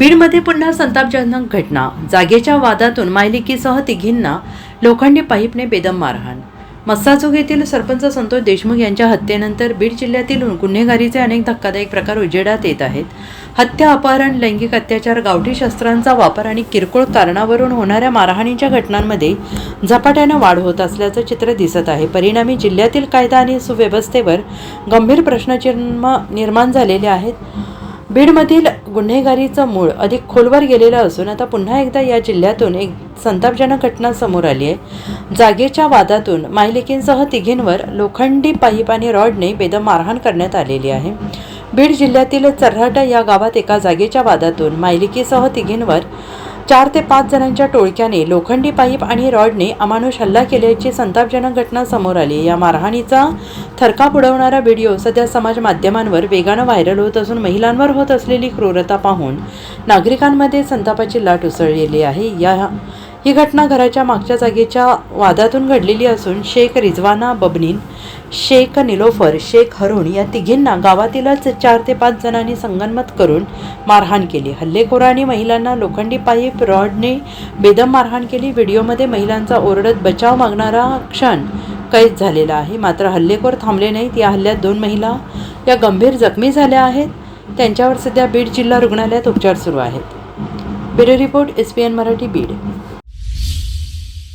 बीडमध्ये पुन्हा संतापजनक घटना. जागेच्या वादातून मायलिकीसह तिघींना लोखंडी पाईपने बेदम मारहाण. मस्साजोग येथील सरपंच संतोष देशमुख यांच्या हत्येनंतर बीड जिल्ह्यातील गुन्हेगारीचे अनेक धक्कादायक प्रकार उजेडात येत आहेत. हत्या अपहरण लैंगिक अत्याचार गावठी शस्त्रांचा वापर आणि किरकोळ कारणावरून होणाऱ्या मारहाणीच्या घटनांमध्ये झपाट्यानं वाढ होत असल्याचं चित्र दिसत आहे. परिणामी जिल्ह्यातील कायदा आणि सुव्यवस्थेवर गंभीर प्रश्नचिन्ह निर्माण झालेले आहेत. बीडमधील गुन्हेगारीचं मूळ अधिक खोलवर गेलेलं असून आता पुन्हा एकदा या जिल्ह्यातून एक संतापजनक घटना समोर आली आहे. जागेच्या वादातून मायलेकींसह तिघींवर लोखंडी पाईप आणि रॉडने बेदम मारहाण करण्यात आलेली आहे. बीड जिल्ह्यातील चर्हाट या गावात एका जागेच्या वादातून मायलिकीसह तिघींवर चार ते पाच जणांच्या टोळक्याने लोखंडी पाईप आणि रॉडने अमानुष हल्ला केल्याची संतापजनक घटना समोर आली. या मारहाणीचा थरकाप उडवणारा व्हिडिओ सध्या समाज माध्यमांवर वेगानं व्हायरल होत असून महिलांवर होत असलेली क्रूरता पाहून नागरिकांमध्ये संतापाची लाट उसळलेली आहे. या ही घटना घराच्या मागच्या जागेच्या वादातून घडलेली असून शेख रिजवाना बबनीन शेख निलोफर शेख हरुण या तिघींना गावातीलच चार ते पाच जणांनी संगनमत करून मारहाण केली. हल्लेखोरांनी महिलांना लोखंडी पाईप रॉडने बेदम मारहाण केली. व्हिडिओमध्ये महिलांचा ओरडत बचाव मागणारा क्षण कैद झालेला आहे. मात्र हल्लेखोर थांबले नाहीत. या हल्ल्यात दोन महिला या गंभीर जखमी झाल्या आहेत. त्यांच्यावर सध्या बीड जिल्हा रुग्णालयात उपचार सुरू आहेत. Bureau report S P N Marathi Beed.